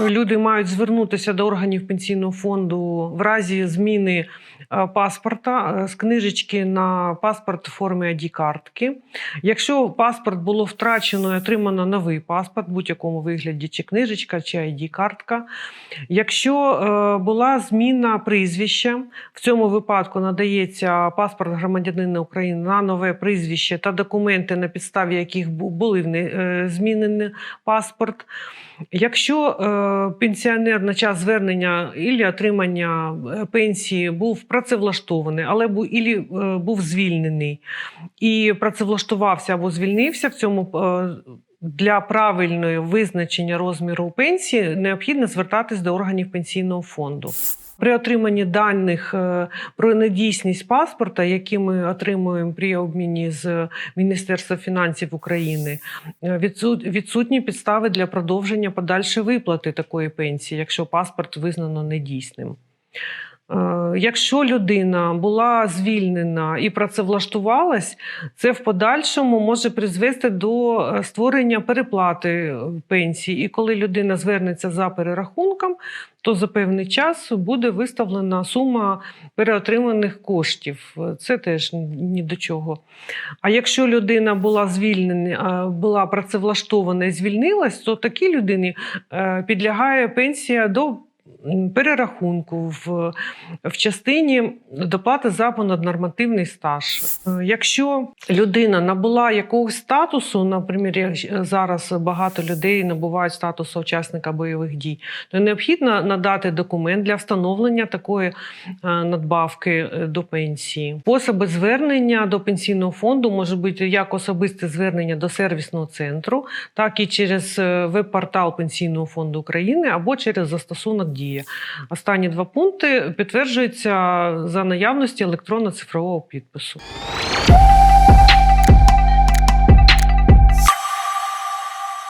люди мають звернутися до органів пенсійного фонду в разі зміни е, паспорта е, з книжечки на паспорт в формі id картки. Якщо паспорт було втрачено і отримано новий паспорт, в будь-якому вигляді, чи книжечка, чи id картка Якщо е, була зміна прізвища, в цьому випадку надається паспорт громадянина України на нове прізвище та документи, на підставі яких були е, паспорт. Якщо пенсіонер на час звернення і отримання е, пенсії був працевлаштований, але був ілі, е, був звільнений і працевлаштувався або звільнився в цьому. Для правильного визначення розміру пенсії необхідно звертатись до органів пенсійного фонду. При отриманні даних е, про недійсність паспорта, які ми отримуємо при обміні з Міністерства фінансів України, е, відсутні підстави для продовження подальшої виплати такої пенсії, якщо паспорт визнано недійсним. Е, Якщо людина була звільнена і працевлаштувалась, це в подальшому може призвести до е, створення переплати е, пенсії. І коли людина звернеться за перерахунком, то за певний час буде виставлена сума переотриманих коштів. Це теж ні до чого. А якщо людина була звільнена, була працевлаштована і звільнилась, то такій людині підлягає пенсія до перерахунку в, в частині доплати за понаднормативний стаж. Е, Якщо людина набула якогось статусу, наприклад, як зараз багато людей набувають статусу учасника бойових дій, то необхідно надати документ для встановлення такої е, надбавки е, до пенсії. Способи звернення до пенсійного фонду може бути як особисте звернення до сервісного центру, так і через е, веб-портал Пенсійного фонду України або через застосунок Дія. Останні два пункти підтверджуються за наявності електронно-цифрового підпису.